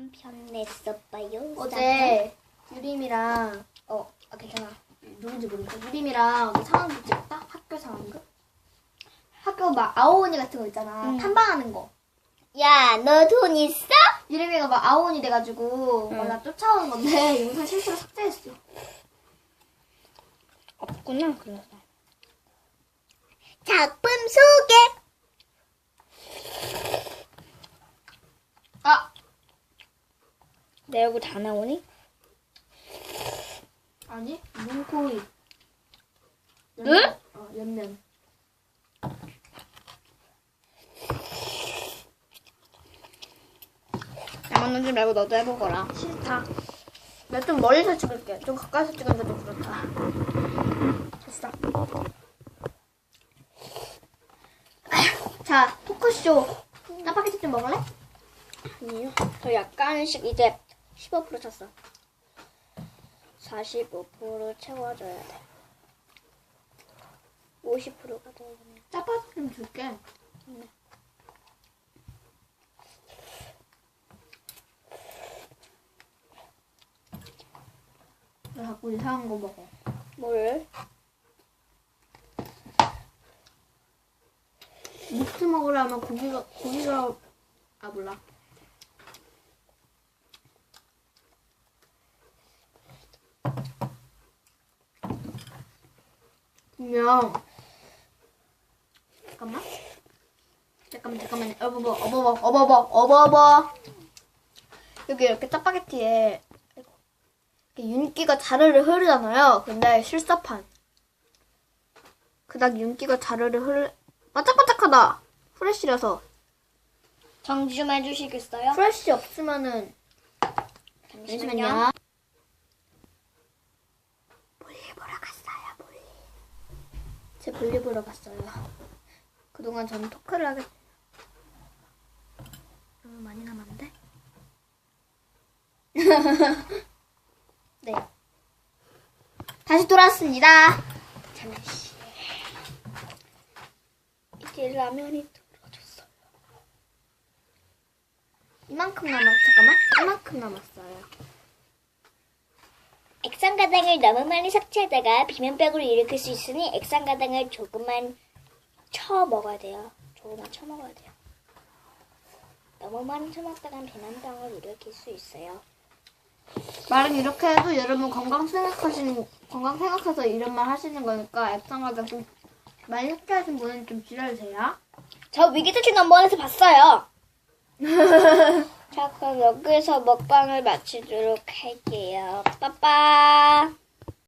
한편 냈었어요. 어제 유림이랑 어 아, 괜찮아 누군지 모르니까 유림이랑 그 상황극 찍었다 학교 상황극 학교 막 아오니 같은 거 있잖아 응. 탐방하는 거 야, 너 돈 있어? 유림이가 막 아오니 돼가지고 응. 막나 쫓아오는 건데 영상 실수로 삭제했어 없구나, 그래서. 작품 소개. 내 얼굴 다 나오니? 아니 눈코입 응? 어 옆면 나만 넣지 말고 너도 해보거라. 싫다 내가 좀 멀리서 찍을게 좀 가까이서 찍으니까 좀 그렇다 됐어 자 토크쇼 짜파게티 좀 먹을래? 아니요. 저 약간씩 이제 15% 쳤어. 45% 채워줘야 돼. 50%가 더 오네. 짜파게티 좀 줄게 네. 왜 자꾸 이상한 거 먹어 뭘? 믹스 먹으려면 고기가 고기가 아 몰라 분명 잠깐만. 잠깐만 잠깐만 어버버 어버버 어버버 어버버 여기 이렇게 짜파게티에 이렇게 윤기가 자르르 흐르잖아요. 근데 실사판. 그닥 윤기가 자르르 흐르 바짝바짝하다. 프레쉬라서. 정지 좀 해주시겠어요? 프레쉬 없으면은 잠시만요 볼일 보러 갔어요 볼일 제 볼일 보러 갔어요. 그동안 저는 토크를 하게 너무 많이 남았는데? 네. 다시 돌아왔습니다. 잠시. 이제 라면이 들어졌어요. 이만큼 남았 잠깐만. 이만큼 남았어요 액상가당을 너무 많이 섭취하다가 비면병을 일으킬 수 있으니 액상가당을 조금만 쳐 먹어야 돼요. 조금만 쳐 먹어야 돼요. 너무 많이 쳐먹다간 비만병을 일으킬 수 있어요. 말은 이렇게 해도 여러분 건강 생각하시는 건강 생각해서 이런 말 하시는 거니까 액상가당 좀 많이 섭취하신 분은 좀 줄여주세요. 저 위기탈출 넘버원에서 봤어요. 자, 그럼 여기서 먹방을 마치도록 할게요. 빠빠.